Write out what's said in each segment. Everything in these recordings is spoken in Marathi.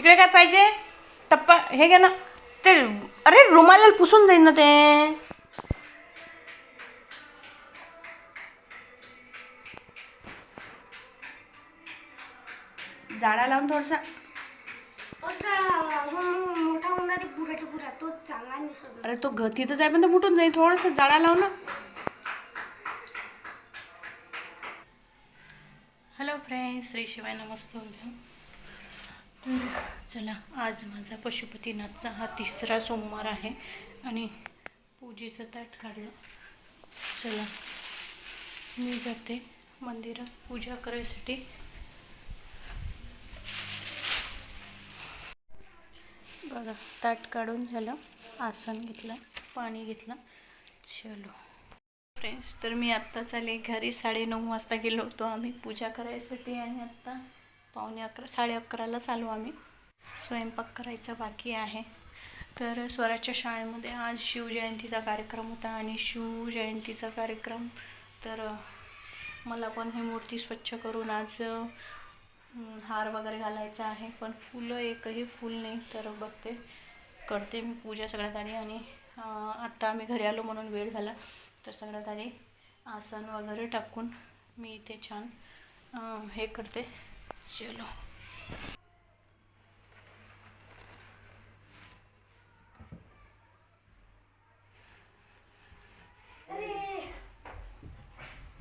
तिकडे काय पाहिजे? टप्पा हे घ्या ना. ते अरे रुमाला पुसून जाईल ना ते. जाळा लावून थोडसा. मोठा होणार पुराच्या पुरा तोच चांगला दिसत अरे तो घ तिथंच आहे पण तो फुटून जाईल. थोडंसं जाळा लाव ना. हॅलो फ्रेंड्स श्री शिवाय नमस्ते तर चला आज माझा पशुपतीनाथचा हा तिसरा सोमवार आहे आणि पूजेचं ताट काढलं. चला मी जाते मंदिरात पूजा करायसाठी. बघा ताट काढून झालं आसन घेतलं पाणी घेतलं. चलो. फ्रेंड्स तर मी आत्ताच आले घरी साडेनऊ वाजता गेलो होतो आम्ही पूजा करायसाठी आणि आत्ता पावणे अकरा साडे अकरालाच आलो आम्ही. स्वयंपाक करायचा बाकी आहे. तर स्वराच्या शाळेमध्ये आज शिवजयंतीचा कार्यक्रम होता आणि शिवजयंतीचा कार्यक्रम तर मला पण ही मूर्ती स्वच्छ करून आज हार वगैरे घालायचा आहे. पण फुलं एकही फूल नाही तर बघते. करते मी पूजा सगळ्यात आधी आणि आत्ता आम्ही घरी आलो म्हणून वेळ झाला. तर सगळ्यात आधी आसन वगैरे टाकून मी इथे छान हे करते. चलो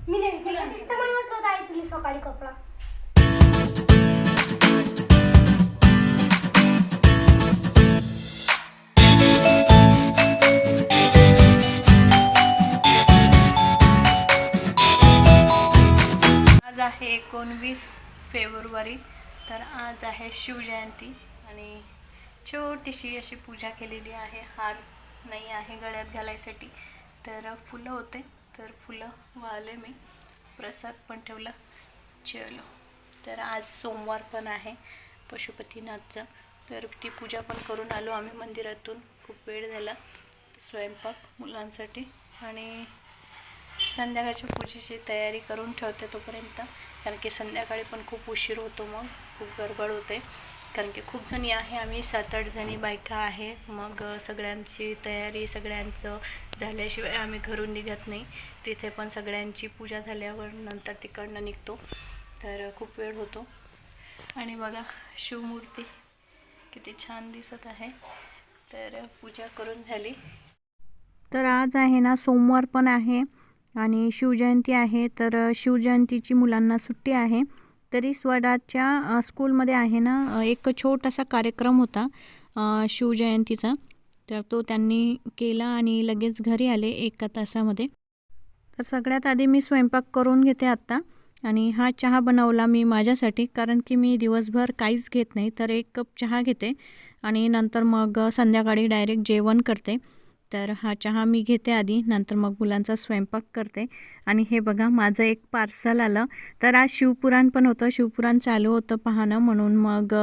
मी नाही तुला दिसतं मला वाटलं होतं आई तुला सकाळी कपडा फेब्रुवारी तर आज आहे शिवजयंती आणि छोटीशी अशी पूजा केलेली आहे. हार नाही आहे गळ्यात घालायसाठी. तर फुलं होते. तर फुलं वाळले मी. प्रसाद पण ठेवला. चलो. तर आज सोमवार पण आहे पशुपतीनाथचा. तर ती पूजा पण करून आलो आम्ही मंदिरातून. खूप वेळ झाला स्वयंपाक मुलांसाठी. आणि संध्याकाळच्या पूजेची तयारी करून ठेवते तोपर्यंत. कारण की संध्याकाळी पण खूप उशीर होतो मग खूप गडबड होते. कारण की खूप जणी आहे आम्ही सात आठ जणी बायका आहे. मग सगळ्यांची तयारी सगळ्यांचं झाल्याशिवाय आम्ही घरून निघत नाही. तिथे पण सगळ्यांची पूजा झाल्यावर नंतर तिकडनं निघतो. तर खूप वेळ होतो. आणि बघा शिवमूर्ती किती छान दिसत आहे. तर पूजा करून झाली. तर आज आहे ना सोमवार पण आहे. आणि शिवजयंती आहे तर शिवजयंतीची मुलांना सुट्टी आहे. तरी स्वडाच्या स्कूलमध्ये आहे ना एक छोटासा कार्यक्रम होता शिवजयंतीचा. तर तो त्यांनी केला आणि लगेच घरी आले एका तासामध्ये. तर सगळ्यात आधी मी स्वयंपाक करून घेते आत्ता आणि हा चहा बनवला मी माझ्यासाठी कारण की मी दिवसभर काहीच घेत नाही तर एक कप चहा घेते आणि नंतर मग संध्याकाळी डायरेक्ट जेवण करते. तर हा चहा मी घेते आधी नंतर मग मुलांचा स्वयंपाक करते. आणि हे बघा माझं एक पार्सल आलं. तर आज शिवपुराण पण होतं. शिवपुराण चालू होतं पाहणं. म्हणून मग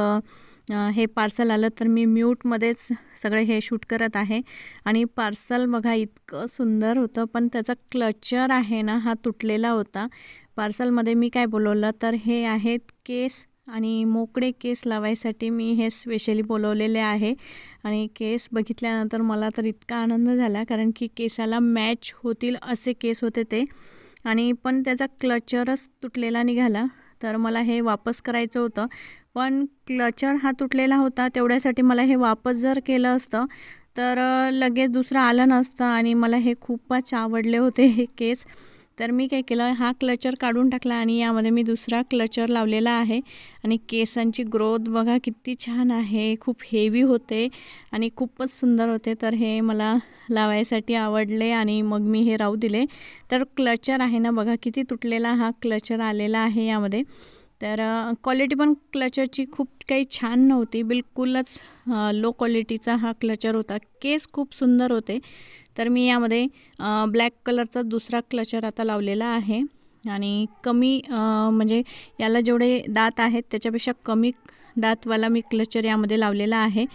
हे पार्सल आलं तर मी म्यूटमध्येच सगळे हे शूट करत आहे. आणि पार्सल बघा इतकं सुंदर होतं. पण त्याचा क्लचर आहे ना हा तुटलेला होता. पार्सलमध्ये मी काय बोलवलं? तर हे आहेत केस आणि मोकळे केस लावायसाठी मी हे स्पेशली बोलवलेले आहे. आणि केस बघितल्यानंतर मला तर इतका आनंद झाला कारण की केसाला मॅच होतील असे केस होते ते. आणि पण त्याचा क्लचरच तुटलेला निघाला तर मला हे वापस करायचं होतं. पण क्लचर हा तुटलेला होता तेवढ्यासाठी मला हे वापस जर केलं असतं तर लगेच दुसरं आलं नसतं आणि मला हे खूपच आवडले होते हे केस. तर मी काय केलं हा क्लचर काढून टाकला आणि यामध्ये मी दुसरा क्लचर लावलेला आहे. आणि केसांची ग्रोथ बघा किती छान आहे खूप हेवी होते आणि खूपच सुंदर होते. तर हे मला लावायसाठी आवडले आणि मग मी हे राहू दिले. तर क्लचर आहे ना बघा किती तुटलेला हा क्लचर आलेला आहे यामध्ये. तर क्वालिटी पण क्लचरची खूप काही छान नव्हती. बिलकुलच लो क्वालिटीचा हा क्लचर होता. केस खूप सुंदर होते. तर मी यामध्ये ब्लॅक कलरचा दुसरा क्लचर आता लावलेला आहे. आणि कमी म्हणजे याला जेवढे दात आहेत त्याच्यापेक्षा कमी दातवाला मी क्लचर यामध्ये लावलेला आहे.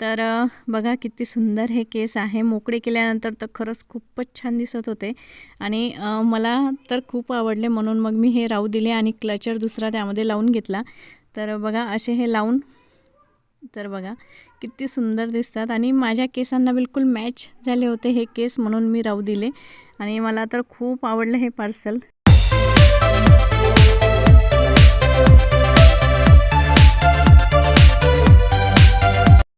तर बघा किती सुंदर हे केस आहे. मोकळे केल्यानंतर तर खरंच खूपच छान दिसत होते. आणि मला तर खूप आवडले. म्हणून मग मी हे राहू दिले आणि क्लचर दुसरा त्यामध्ये लावून घेतला. तर बघा असे हे लावून तर बघा. किती सुंदर दिसतात आणि माझ्या केसांना बिलकुल मॅच झाले होते हे केस म्हणून मी राहू दिले. आणि मला तर खूप आवडलं हे पार्सल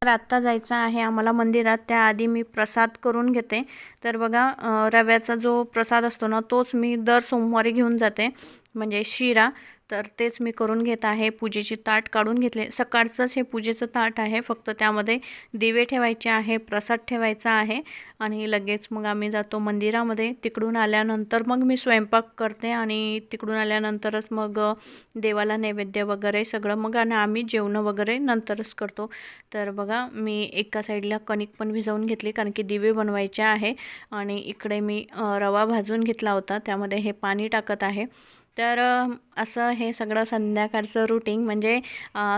तर आत्ता जायचं आहे आम्हाला मंदिरात. त्याआधी मी प्रसाद करून घेते. तर बघा रव्याचा जो प्रसाद असतो ना तोच मी दर सोमवारी घेऊन जाते. म्हणजे शिरा. तर तेच मी करून घेत आहे. पूजेची ताट काढून घेतले. सकाळचंच हे पूजेचं ताट आहे. फक्त त्यामध्ये दिवे ठेवायचे आहे प्रसाद ठेवायचा आहे आणि लगेच मग आम्ही जातो मंदिरामध्ये. तिकडून आल्यानंतर मग मी स्वयंपाक करते आणि तिकडून आल्यानंतरच मग देवाला नैवेद्य वगैरे सगळं मग आणि आम्ही जेवणं वगैरे नंतरच करतो. तर बघा मी एका साईडला कणिक पण भिजवून घेतली कारण की दिवे बनवायचे आहे आणि इकडे मी रवा भाजून घेतला होता. त्यामध्ये हे पाणी टाकत आहे. तर असं हे सगळं संध्याकाळचं रुटीन म्हणजे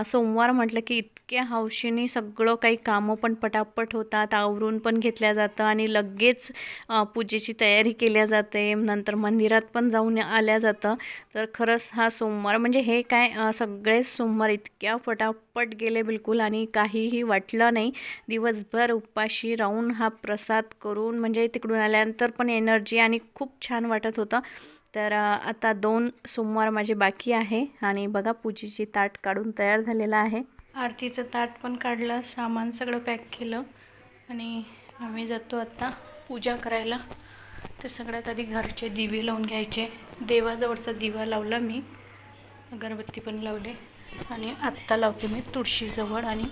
सोमवार म्हटलं की इतक्या हौशीने सगळं काही कामं पण पटापट होतात आवरून पण घेतल्या जातं आणि लगेच पूजेची तयारी केल्या जाते नंतर मंदिरात पण जाऊन आल्या जातं. तर खरंच हा सोमवार म्हणजे हे काय सगळेच सोमवार इतक्या पटापट गेले बिलकुल आणि काहीही वाटलं नाही. दिवसभर उपाशी राहून हा प्रसाद करून म्हणजे तिकडून आल्यानंतर पण एनर्जी आणि खूप छान वाटत होतं. तर आता दोन सोमवार माझे बाकी आहे आणि बघा पूजेची ताट काढून तयार झालेलं आहे. आरतीचं ताट पण काढलं सामान सगळं पॅक केलं आणि आम्ही जातो आता पूजा करायला. तर सगळ्यात आधी घरचे दिवे लावून घ्यायचे. देवाजवळचा दिवा लावला मी. अगरबत्ती पण लावले आणि आत्ता लावते मी तुळशीजवळ आणि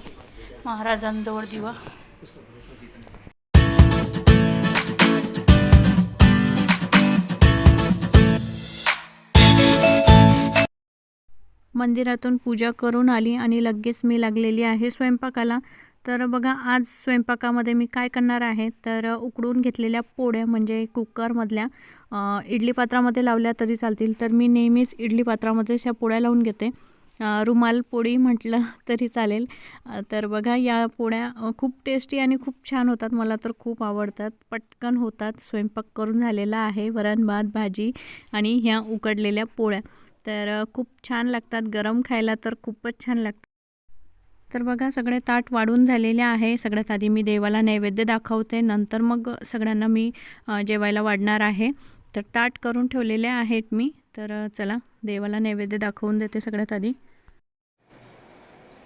महाराजांजवळ दिवा. मंदिरातून पूजा करून आली आणि लगेच मी लागलेली आहे स्वयंपाकाला. तर बघा आज स्वयंपाकामध्ये मी काय करणार आहे? तर उकडून घेतलेल्या पोळ्या म्हणजे कुकरमधल्या इडली पात्रामध्ये लावल्या तरी चालतील. तर मी नेहमीच इडली पात्रामध्येच ह्या पोळ्या लावून घेते. रुमाल पोळी म्हटलं तरी चालेल. तर बघा या पोळ्या खूप टेस्टी आणि खूप छान होतात. मला तर खूप आवडतात. पटकन होतात. स्वयंपाक करून झालेला आहे. वरण भात भाजी आणि ह्या उकडलेल्या पोळ्या. तर खूप छान लागतात गरम खायला तर खूपच छान लागतात तर बघा सगळे ताट वाढून झालेले आहे सगळ्यात आधी मी देवाला नैवेद्य दाखवते नंतर मग सगळ्यांना मी जेवायला वाढणार आहे तर ताट करून ठेवलेले आहेत मी तर चला देवाला नैवेद्य दाखवून देते सगळ्यात आधी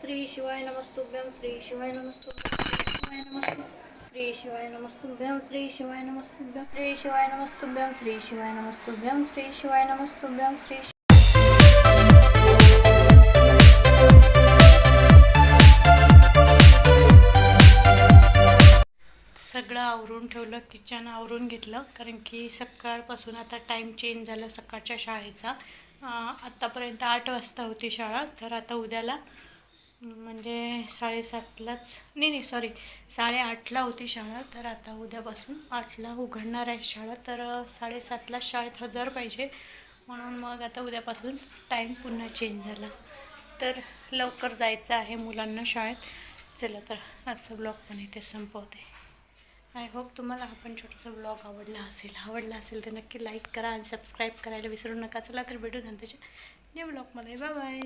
श्री शिवाय नमस्तुभ्यम श्री शिवाय नमस्तुभ्यं श्री शिवाय नमस्तुभ्यम श्री शिवाय नमस्तुभ्यम श्री शिवाय नमस्तुभ्यम श्री शिवाय नमस्तुभ्यम श्री शिवाय नमस्तुभ्यम श्री आवरून ठेवलं किचन आवरून घेतलं. कारण की सकाळपासून आता टाईम चेंज झाला सकाळच्या शाळेचा. आत्तापर्यंत आठ वाजता होती शाळा. तर आता उद्याला म्हणजे साडेसातलाच नाही नाही सॉरी साडेआठला होती शाळा. तर आता उद्यापासून आठला उघडणार आहे शाळा. तर साडेसातलाच साडेसातला शाळेत हजर पाहिजे. म्हणून मग आता उद्यापासून टाईम पुन्हा चेंज झाला. तर लवकर जायचं आहे मुलांना शाळेत. चला तर आजचा ब्लॉग पण इथे संपवते. आय होप तुम्हाला हा पण छोटासा ब्लॉग आवडला असेल. आवडला असेल तर नक्की लाईक करा आणि सबस्क्राईब करायला विसरू नका. चला तर भेटू नंतरच्या न्यू ब्लॉगमध्ये बाय बाय